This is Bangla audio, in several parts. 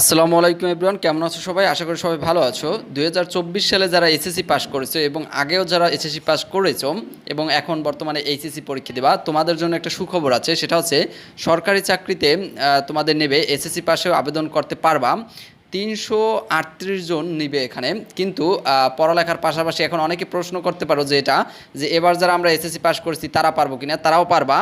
আসসালামু আলাইকুম এভরিওয়ান, কেমন আছো সবাই? আশা করি সবাই ভালো আছো। দু হাজার চব্বিশ সালে যারা এসএসসি পাস করেছ এবং আগেও যারা এসএসসি পাস করেছ এবং এখন বর্তমানে এইচএসসি পরীক্ষা দেবা, তোমাদের জন্য একটা সুখবর আছে, সেটা হচ্ছে সরকারি চাকরিতে তোমাদের নেবে, এসএসসি পাশেও আবেদন করতে পারবা। তিনশো আটত্রিশ জন নিবে এখানে। কিন্তু পড়ালেখার পাশাপাশি এখন অনেকে প্রশ্ন করতে পারো যে এটা, যে এবার যারা আমরা এসএসসি পাস করেছি, তারা পারব কিনা? তারাও পারবা।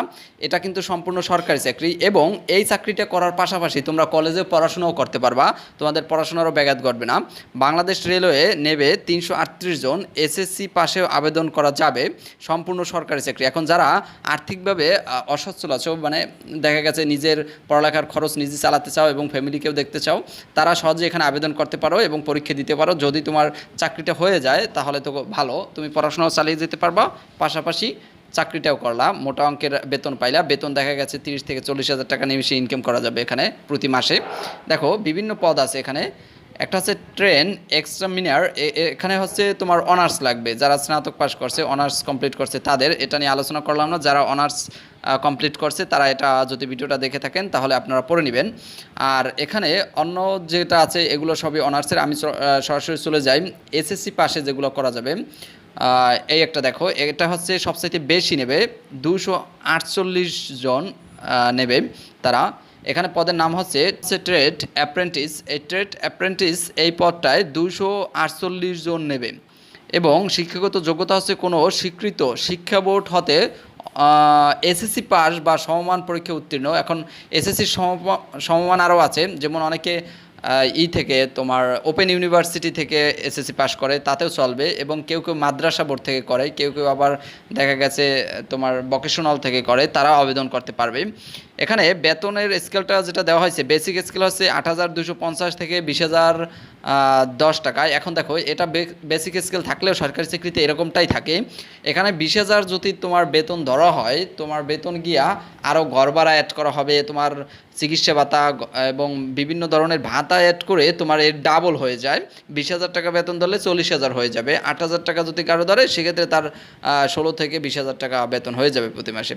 এটা কিন্তু সম্পূর্ণ সরকারি চাকরি এবং এই চাকরিটা করার পাশাপাশি তোমরা কলেজে পড়াশোনাও করতে পারবা। তোমাদের পড়াশোনারও ব্যাঘাত ঘটবে না। বাংলাদেশ রেলওয়ে নেবে তিনশো আটত্রিশ জন এসএসসি পাশেও আবেদন করা যাবে। সম্পূর্ণ সরকারি চাকরি। এখন যারা আর্থিকভাবে অসচ্ছল আছো মানে দেখা গেছে নিজের পড়ালেখার খরচ নিজে চালাতে চাও এবং ফ্যামিলিকেও দেখতে চাও, তারা সহজে এখানে আবেদন করতে পারো এবং পরীক্ষা দিতে পারো, যদি তোমার চাকরিটা হয়ে যায়, তাহলে তো ভালো। তুমি পড়াশোনাও চালিয়ে যেতে পারবা। পাশাপাশি চাকরিটাও করলা। মোটা অঙ্কের বেতন পাইলা। বেতন দেখা গেছে তিরিশ থেকে চল্লিশ হাজার টাকা নিমিশে ইনকাম করা যাবে এখানে প্রতি মাসে। দেখো, বিভিন্ন পদ আছে এখানে। একটা হচ্ছে ট্রেন এক্সামিনার এখানে হচ্ছে তোমার অনার্স লাগবে। যারা স্নাতক পাস করছে অনার্স কমপ্লিট করছে তাদের, এটা নিয়ে আলোচনা করলাম না। যারা অনার্স কমপ্লিট করছে, তারা এটা যদি ভিডিওটা দেখে থাকেন, তাহলে আপনারা পড়ে নেবেন। আর এখানে অন্য যেটা আছে, এগুলো সবই অনার্সের আমি সরাসরি চলে যাই। এসএসসি পাশে যেগুলো করা যাবে এই একটা দেখো। এটা হচ্ছে সবচাইতে বেশি নেবে। দুশো জন নেবে তারা। এখানে পদের নাম হচ্ছে ট্রেড অ্যাপ্রেন্টিস এই ট্রেড অ্যাপ্রেন্টিস এই পদটায় দুশো আটচল্লিশ জন নেবে। এবং শিক্ষাগত যোগ্যতা হচ্ছে কোনো স্বীকৃত শিক্ষা বোর্ড হতে এসএসসি পাস বা সমমান পরীক্ষা উত্তীর্ণ। এখন এসএসসি সমমান আরও আছে। যেমন অনেকে ই থেকে তোমার ওপেন ইউনিভার্সিটি থেকে এসএসসি পাস করে, তাতেও চলবে। এবং কেউ কেউ মাদ্রাসা বোর্ড থেকে করে, কেউ কেউ আবার দেখা গেছে তোমার ভকেশনাল থেকে করে তারা আবেদন করতে পারবে। এখানে বেতনের স্কেলটা যেটা দেওয়া হয়েছে বেসিক স্কেল হচ্ছে আট হাজার দুশো পঞ্চাশ থেকে বিশ হাজার দশ টাকায়। এখন দেখো, এটা বেসিক স্কেল থাকলেও সরকারি চাকরিতে এরকমটাই থাকে। এখানে বিশ হাজার যদি তোমার বেতন ধরা হয়, তোমার বেতন গিয়া আরও ভাড়া অ্যাড করা হবে, তোমার চিকিৎসা ভাতা এবং বিভিন্ন ধরনের ভাতা অ্যাড করে তোমার এর ডাবল হয়ে যায়। বিশ হাজার টাকা বেতন ধরলে চল্লিশ হাজার হয়ে যাবে। আট হাজার টাকা যদি কারও ধরে, সেক্ষেত্রে তার ষোলো থেকে বিশ হাজার টাকা বেতন হয়ে যাবে প্রতি মাসে।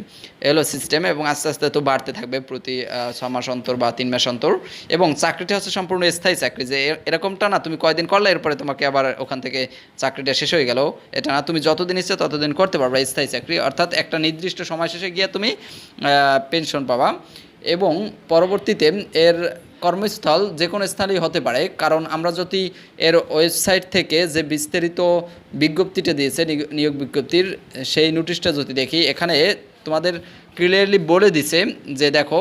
এলো সিস্টেম এবং আস্তে আস্তে তো বাড়তে থাকবে প্রতি ছ মাস অন্তর বা তিন মাস অন্তর। এবং চাকরিটা হচ্ছে সম্পূর্ণ স্থায়ী চাকরি, যে এরকমটা না, তুমি কয়দিন করলে এরপরে তোমাকে আবার ওখান থেকে চাকরিটা শেষ হয়ে গেল। এটা না, তুমি যতদিন ইচ্ছে ততদিন করতে পারবে স্থায়ী চাকরি। অর্থাৎ একটা নির্দিষ্ট সময় শেষে গিয়ে তুমি পেনশন পাবা। এবং পরবর্তীতে এর কর্মস্থল যে কোনো স্থানেই হতে পারে। কারণ আমরা যদি এর ওয়েবসাইট থেকে যে বিস্তারিত বিজ্ঞপ্তিটা দিয়েছে, নিয়োগ বিজ্ঞপ্তির, সেই নোটিশটা যদি দেখি, এখানে তোমাদের ক্লিয়ারলি বলে দিছে যে দেখো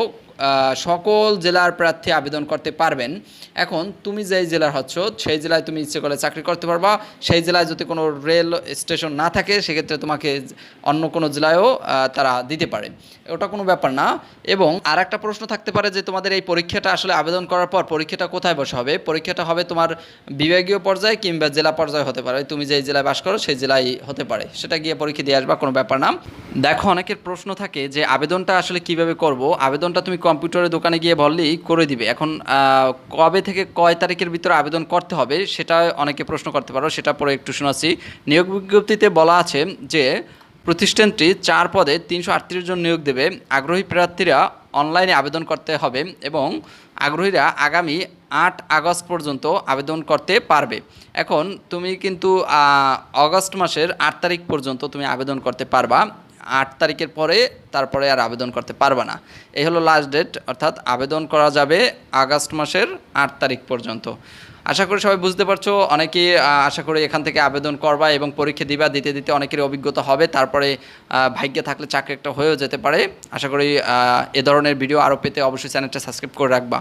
সকল জেলার প্রার্থী আবেদন করতে পারবেন। এখন তুমি যেই জেলার হচ্ছ, সেই জেলায় তুমি ইচ্ছে করলে চাকরি করতে পারবা। সেই জেলায় যদি কোনো রেল স্টেশন না থাকে, সেক্ষেত্রে তোমাকে অন্য কোনো জেলায়ও তারা দিতে পারে। ওটা কোনো ব্যাপার না। এবং আর একটা প্রশ্ন থাকতে পারে যে, তোমাদের এই পরীক্ষাটা আসলে আবেদন করার পর পরীক্ষাটা কোথায় বসে হবে? পরীক্ষাটা হবে তোমার বিভাগীয় পর্যায়ে কিংবা জেলা পর্যায়ে হতে পারে। তুমি যেই জেলায় বাস করো, সেই জেলায় হতে পারে। সেটা গিয়ে পরীক্ষা দিয়ে আসবা, কোনো ব্যাপার না। দেখো, অনেকের প্রশ্ন থাকে যে, আবেদনটা আসলে কীভাবে করব? আবেদনটা তুমি কম্পিউটারের দোকানে গিয়ে বললেই করে দিবে। এখন কবে থেকে কয় তারিখের ভিতরে আবেদন করতে হবে সেটা অনেকে প্রশ্ন করতে পারো, সেটা পরে একটু শোনাচ্ছি। নিয়োগ বিজ্ঞপ্তিতে বলা আছে যে, প্রতিষ্ঠানটি চার পদে তিনশো আটত্রিশ জন নিয়োগ দেবে। আগ্রহী প্রার্থীরা অনলাইনে আবেদন করতে হবে এবং আগ্রহীরা আগামী আট আগস্ট পর্যন্ত আবেদন করতে পারবে। এখন, তুমি কিন্তু অগস্ট মাসের আট তারিখ পর্যন্ত তুমি আবেদন করতে পারবা। আট তারিখের পরে তারপরে আর আবেদন করতে পারবে না। এই হলো লাস্ট ডেট অর্থাৎ আবেদন করা যাবে আগস্ট মাসের আট তারিখ পর্যন্ত। আশা করি সবাই বুঝতে পারছ অনেকে আশা করি এখান থেকে আবেদন করবা এবং পরীক্ষা দিবা, দিতে দিতে অনেকের অভিজ্ঞতা হবে। তারপরে ভাগ্যে থাকলে চাকরি একটা হয়েও যেতে পারে। আশা করি এ ধরনের ভিডিও আরও পেতে অবশ্যই চ্যানেলটা সাবস্ক্রাইব করে রাখবা।